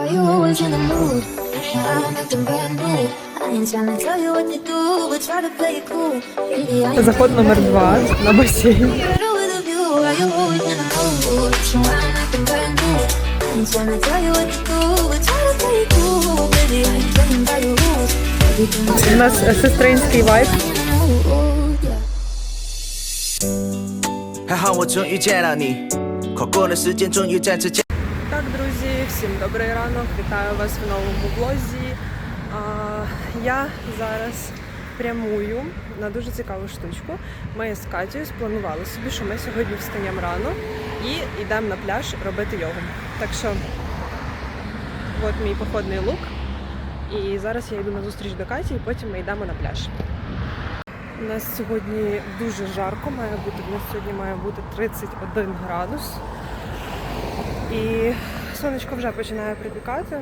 Why you always in the mood? I'm acting brand new. I ain't trying to tell you what to do, but try to play it cool. Really, I ain't Заход номер два на басейн. Get it with a view. Why you always in the mood? So I'm acting brand new. I ain't trying to tell you what to do, but try to play it cool. Baby, I ain't playing by your rules. Everything У нас е, сестринський вайб. Так, друзі, всім добрий ранок. Вітаю вас в новому влозі. Я зараз прямую на дуже цікаву штучку. Ми з Катєю спланували собі, що ми сьогодні встаємо рано і йдемо на пляж робити йогу. Так що, от мій походний лук. І зараз я йду на зустріч до Каті, і потім ми йдемо на пляж. У нас сьогодні дуже жарко, має бути. У нас сьогодні має бути 31 градус. І сонечко вже починає припікати.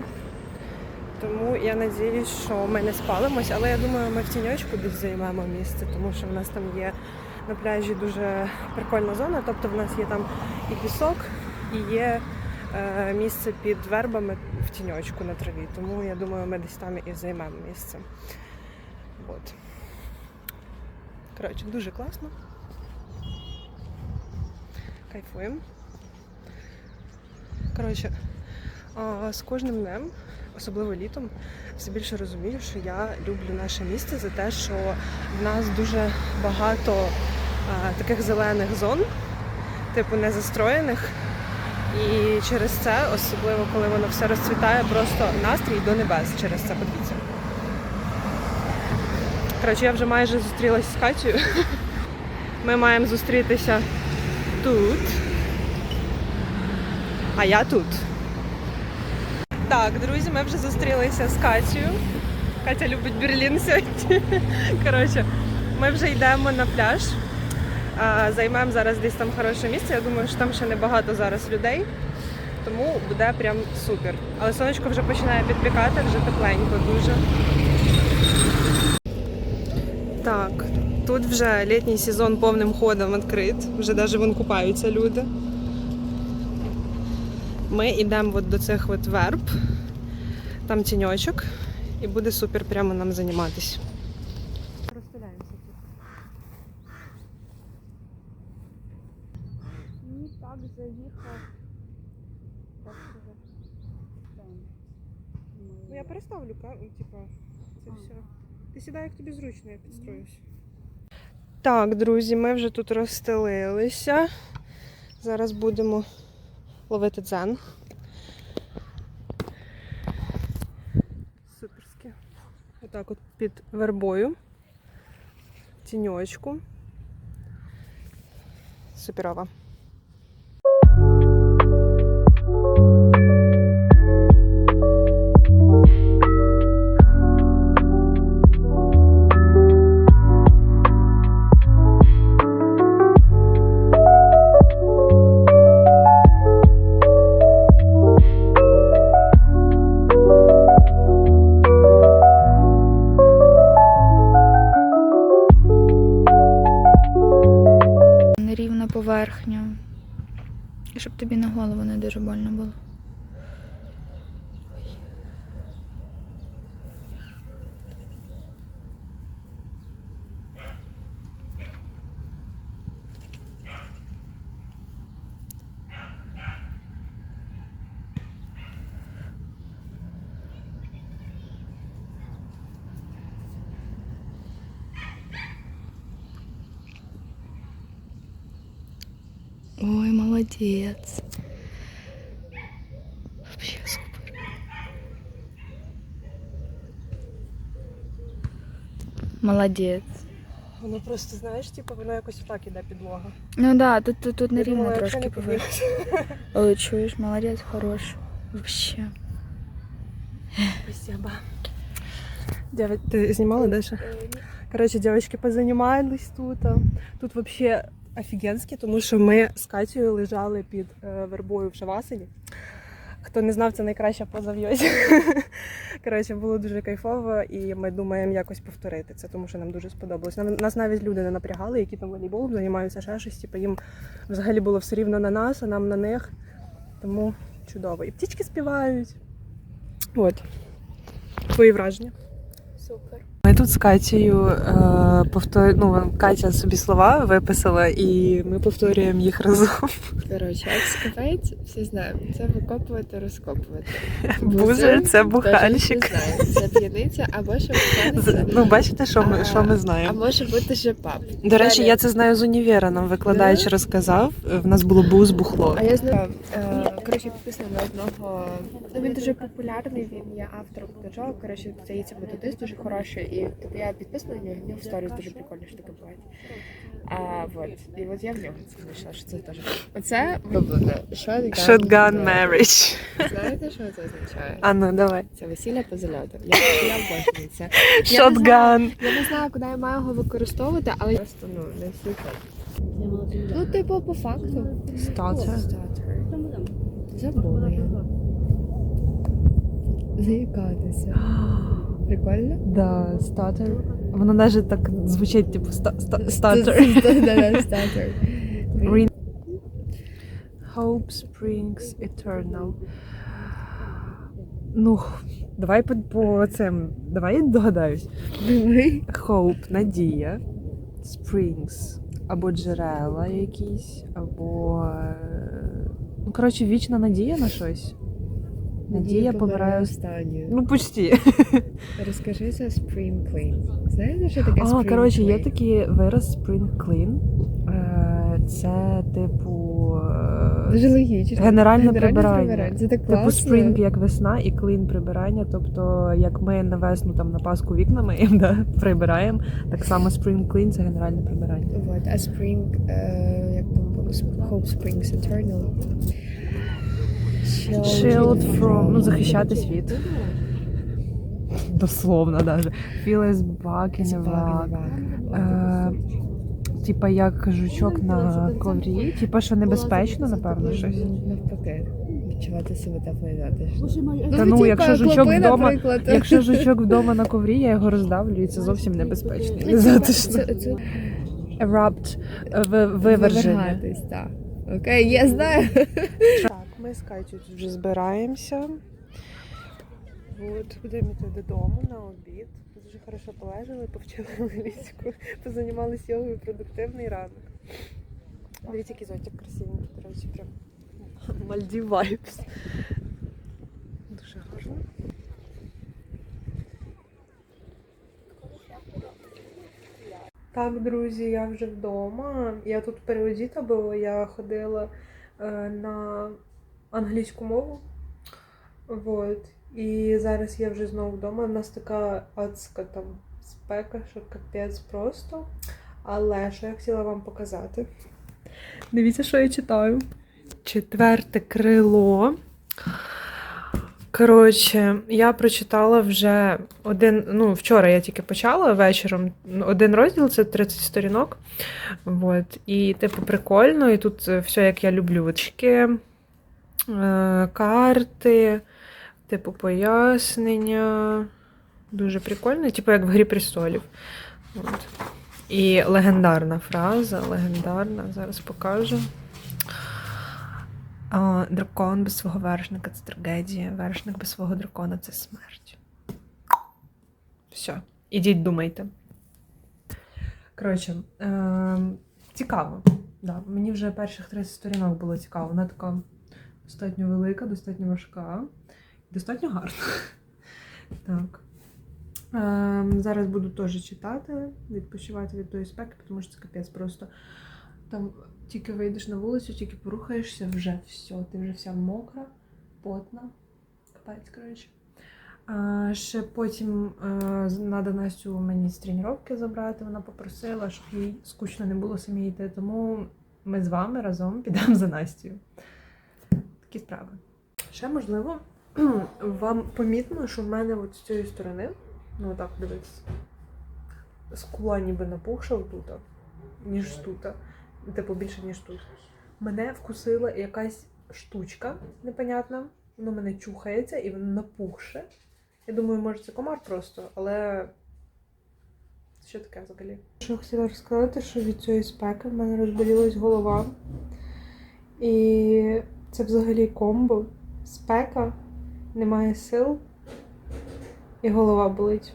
Тому я надіюсь, що ми не спалимось, але я думаю, ми в тіньочку десь займемо місце, тому що в нас там є на пляжі дуже прикольна зона. Тобто в нас є там і пісок, і є е, місце під вербами в тіньочку на траві. Тому я думаю, ми десь там і займемо місце. От. Коротше, дуже класно. Кайфуємо. Коротше, з кожним днем, особливо літом, все більше розумію, що я люблю наше місце за те, що в нас дуже багато таких зелених зон, типу незастроєних. І через це, особливо коли воно все розцвітає, просто настрій до небес через це подивіться. Коротше, я вже майже зустрілася з Катєю. Ми маємо зустрітися тут. А я тут. Так, друзі, ми вже зустрілися з Катєю. Катя любить Берлін сьогодні. Коротше, ми вже йдемо на пляж. Займемо зараз десь там хороше місце. Я думаю, що там ще небагато зараз людей. Тому буде прям супер. Але сонечко вже починає підпікати, вже тепленько дуже. Так, тут вже літній сезон повним ходом відкрит. Вже навіть вон купаються люди. Ми йдемо от до цих от верб, там тіньочок, і буде супер прямо нам займатися. Розставляємося тут. Ні, так заїхав. Ну я переставлю, типа, це все. Ти сідай, як тобі зручно, я підстроюсь. Так, друзі, ми вже тут розстелилися. Зараз будемо ловити дзен. Суперське. Отак от під вербою. Тіньочку. Суперова. Щоб тобі на голову не дуже больно було. молодец. Вообще супер. Молодець. Воно просто, знаєш, типу, воно якось так іде підлога. Ну да, тут, тут, тут Я нерівно думала, трошки якщо не поверхня. Ой, чуєш, молодець, хорош. Вообще. Спасибо. Девять, ты снимала дальше? Короче, девочки позанімались тут. а. Тут вообще офігенськи, тому що ми з Катєю лежали під е, вербою в Шавасині. Хто не знав, це найкраща поза в йозі. Коротше, було дуже кайфово, і ми думаємо якось повторити це, тому що нам дуже сподобалось. Нас навіть люди не напрягали, які там волейболом займаються ще щось. Типу їм взагалі було все рівно на нас, а нам на них. Тому чудово. І птічки співають. От. Твої враження. Супер. Ми тут з Катєю е, повтор... ну, Катя собі слова виписала, і ми повторюємо їх разом. Коротше, екскавейт, всі знаємо. Це викопувати, розкопувати. Бузер це бухальщик. Це п'яниця або що З- Ну, бачите, що ми, А, що ми знаємо. А може бути жепап. До речі, я це знаю з універа. Нам викладач розказав. В нас було буз бухло. А я знаю, е, коротше, підписана на одного. Ну він дуже популярний, він є автором книжок. Коротше, здається, методист дуже хороший. І типу, я підписана на нього, в нього в сторіс дуже прикольні штуки бувають. А вот, і от я в нього знайшла, що це теж. Оце виблено. Shotgun, Shotgun marriage. Знаєте, що це означає? А ну давай. Це весілля по зальоту. Я, я обожнюю це. Я не знаю, Shotgun. я не знаю, куди я маю його використовувати, але просто ну не всі. Ну, типу, по факту. Статер. Забула я. Заїкатися. Прикольно? Да, статер. Воно навіть так звучить, типу, ста- ста- статер. Статер. Hope Springs Eternal. Ну, давай по, по цим. Давай я догадаюсь. Давай. Hope, надія. Springs. Або джерела якісь, або. Ну, коротше, вічна надія на щось. Надія помирає. останню. Ну, почти. Розкажи за Spring Clean. Знаєте, що таке А, Spring коротше, є Clean? такий вираз Spring Clean. Е, Це, типу. е, Дуже логічно. Генеральне прибирання. Це так Типу класно. спринг як весна і клін прибирання. Тобто, як ми на весну там на Пасху вікна миємо, да, прибираємо, так само спринг клін це генеральне прибирання. Вот, а Spring, е, як було, Hope Springs Eternal. Shield from, ну, захищатись від. Дословно даже. Feel as bug in a rug. Е, Типа як жучок на коврі. Типа, що небезпечно, напевно, щось. Навпаки. Відчувати себе теплою затишно. Та ну, якщо жучок вдома, якщо жучок вдома на коврі, я його роздавлю, і це зовсім небезпечно. і Ну, Незатишно. Erupt, е, ви- виверження. вивергатись, так. Окей, я знаю. Так, ми з Катю тут вже збираємося. От, будемо йти додому на обід. Дуже хорошо полежали, повчили англійську, позанімалися йогою продуктивний ранок. Дивіться, який зонтик красивий, до речі, прям Мальдів вайбс. Так, друзі, я вже вдома. Я тут переодіта, бо я ходила е, на англійську мову. Вот. І зараз я вже знову вдома. У нас така адська там спека, що капець просто. Але що я хотіла вам показати. Дивіться, що я читаю. Четверте крило. Коротше, я прочитала вже один. Ну, вчора я тільки почала вечором. Один розділ це 30 сторінок. Вот. І, типу, прикольно. І тут е, все, як я люблю. Очки, е, карти, типу, пояснення. Дуже прикольно, типу, як в Грі престолів. От. І легендарна фраза, легендарна, зараз покажу. А, дракон без свого вершника це трагедія. Вершник без свого дракона це смерть. Все, ідіть думайте. Коротше, е, цікаво. Да, мені вже перших 30 сторінок було цікаво. Вона така достатньо велика, достатньо важка, достатньо гарна. Так. Е, зараз буду теж читати, відпочивати від тої спеки, тому що це капець просто. Там тільки вийдеш на вулицю, тільки порухаєшся, вже все, ти вже вся мокра, потна. Капець, коротше. Ще потім треба Настю мені з тренування забрати. Вона попросила, щоб їй скучно не було самі йти. Тому ми з вами разом підемо за Настю. Такі справи. Ще можливо, вам помітно, що в мене от з цієї сторони, ну так дивитися, скула ніби напухша тут, ніж тут. Типу більше, ніж тут. Мене вкусила якась штучка непонятна. Воно мене чухається і воно напухше. Я думаю, може це комар просто, але що таке взагалі? Що хотіла розказати, що від цієї спеки в мене розболілась голова. І це взагалі комбо. Спека, немає сил, І голова болить.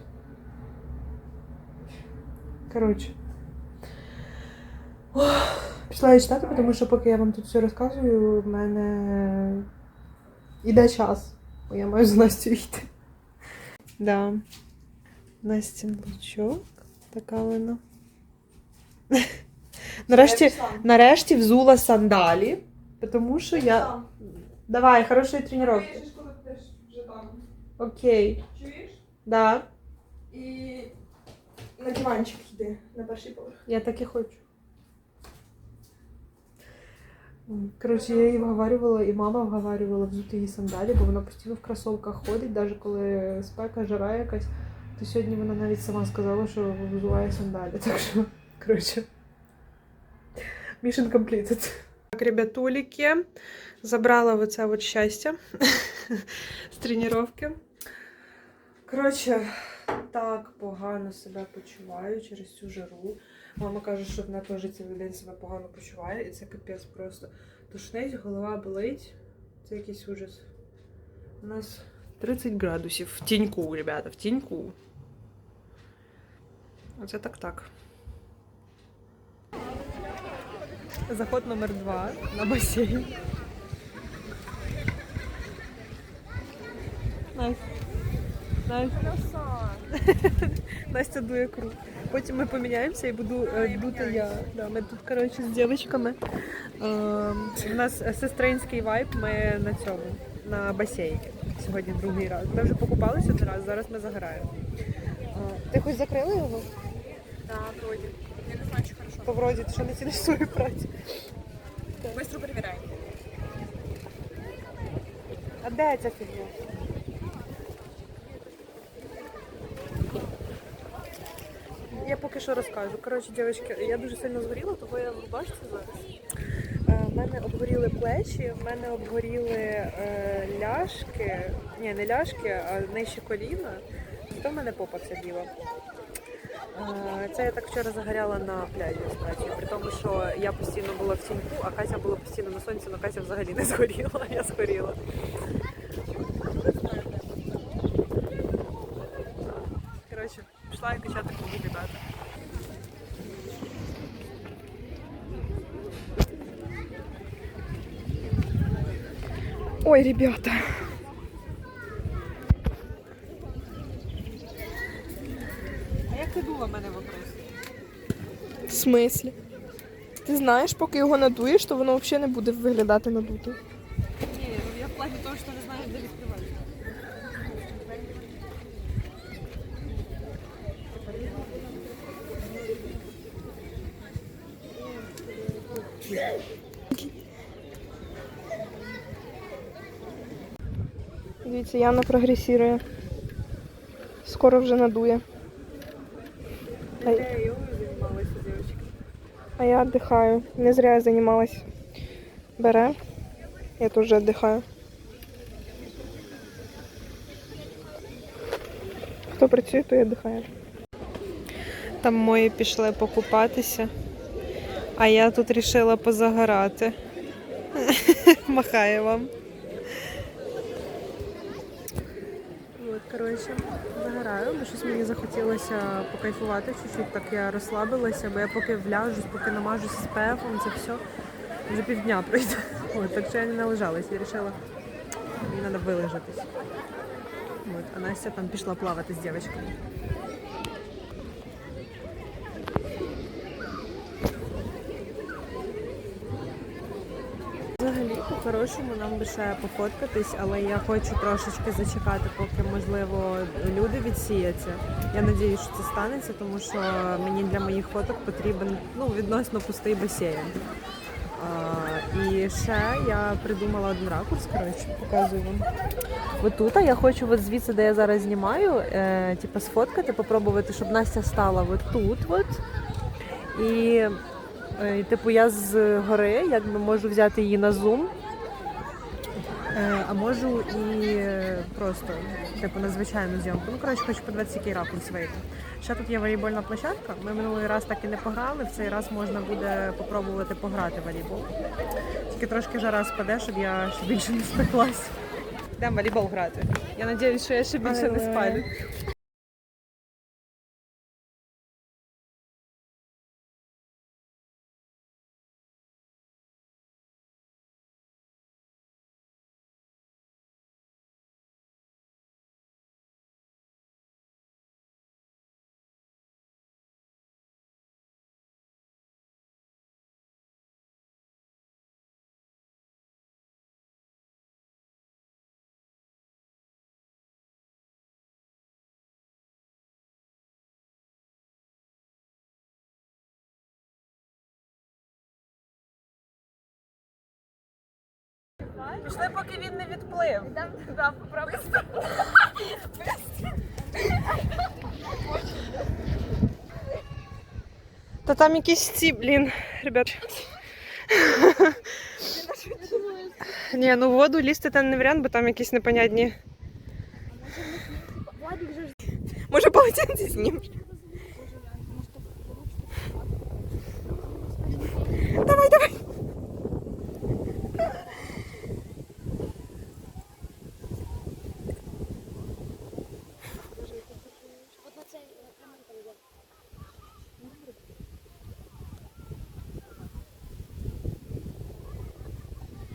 Коротше. Ох, Пішла я читати, тому що поки я вам тут все розказую, в мене іде час. Бо я маю з Настю йти. Да. Настін лучок. Така вона. Нарешті, нарешті взула сандалі, тому що я. Давай, хорошої тренування. Окей. Чуєш? Да. І на диванчик йди на перший поверх. Я так і хочу. Коротше, я її вговарювала, і мама вговарювала взути її сандалі, бо вона постійно в кросовках ходить, навіть коли спека, жара якась. То сьогодні вона навіть сама сказала, що взуває сандалі. Так що, коротше. Mission completed. Так, ребятулики, забрала оце от щастя з тренування. Коротше, так погано себе почуваю через цю жару. Мама каже, що вона теж цілий день себе погано почуває, і це капець просто. Тушнить, голова болить. Це якийсь ужас. У нас 30 градусів в тіньку, ребята, в тіньку. Оце так так. Заход номер два на басейн. Настя. Настя. Настя дує круг. Потім ми поміняємося і буду е, дути я. Да, ми тут, коротше, з дівчатками. Е, у нас сестринський вайб, ми на цьому, на басейні. Сьогодні другий раз. Ми вже покупалися один раз, зараз ми загораємо. Е, ти хоч закрила його? Так, вроді. Я не знаю, чи хорошо. То вроді, ти що не ціниш свою працю. Быстро перевіряй. А де ця фігня? Я поки що розкажу. Коротше, дівчатки, я дуже сильно згоріла, того я ви бачите зараз. Е, В мене обгоріли плечі, в мене обгоріли е, ляшки. Ні, не ляшки, а нижче коліна. Зато в мене попа вся біла. Е, Це я так вчора загоряла на пляжі Катєю, при тому, що я постійно була в тіньку, а Катя була постійно на сонці, але Катя взагалі не згоріла, я згоріла. Коротше, пішла я качати кубі, ребята. Ой, ребята. А як ти дула мене вопрос? В смислі? Ти знаєш, поки його надуєш, то воно взагалі не буде виглядати надутим. Ні, ну я в плані того, що не знаєш, де відкривати. Дивіться, Яна прогресує. Скоро вже надує. Я займалася, дівчатки. А я віддихаю. Не зря я займалась. Бере. Я теж віддихаю. Хто працює, той віддихає. Там мої пішли покупатися, а я тут рішила позагорати. Махаю вам. От, коротше, загораю, бо щось мені захотілося покайфувати чуть-чуть, так я розслабилася, бо я поки вляжусь, поки намажусь з пефом, це все вже півдня пройде. От, так що я не належалась, я вирішила, мені треба вилежатись. От, а Настя там пішла плавати з дівчатками. Взагалі, по-хорошому, нам би ще пофоткатись, але я хочу трошечки зачекати, поки можливо люди відсіяться. Я надіюсь, що це станеться, тому що мені для моїх фоток потрібен ну, відносно пустий басейн. А, і ще я придумала один ракурс, коротше, показую вам. От я хочу от звідси, де я зараз знімаю, е, типу, сфоткати, попробувати, щоб Настя стала от тут. От. І Е, Типу, я з гори якби можу взяти її на зум, а можу і е, просто, типу, на звичайну зйомку. Ну, коротше, хочу подивитися, який ракурс вийти. Ще тут є волейбольна площадка. Ми минулий раз так і не пограли. В цей раз можна буде попробувати пограти в волейбол. Тільки трошки жара спаде, щоб я ще більше не спеклась. Йдемо волейбол грати. Я сподіваюся, що я ще більше не спалю. Пішли, поки він не відплив. Та там якісь ці, блін, ребят. Ні, ну в воду лізти там не варіант, бо там якісь непонятні. Може полотенці знімеш? Давай, давай.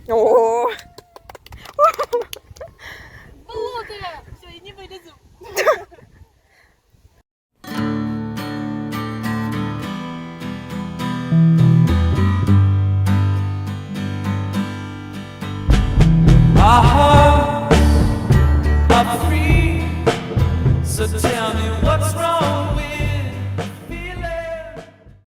О,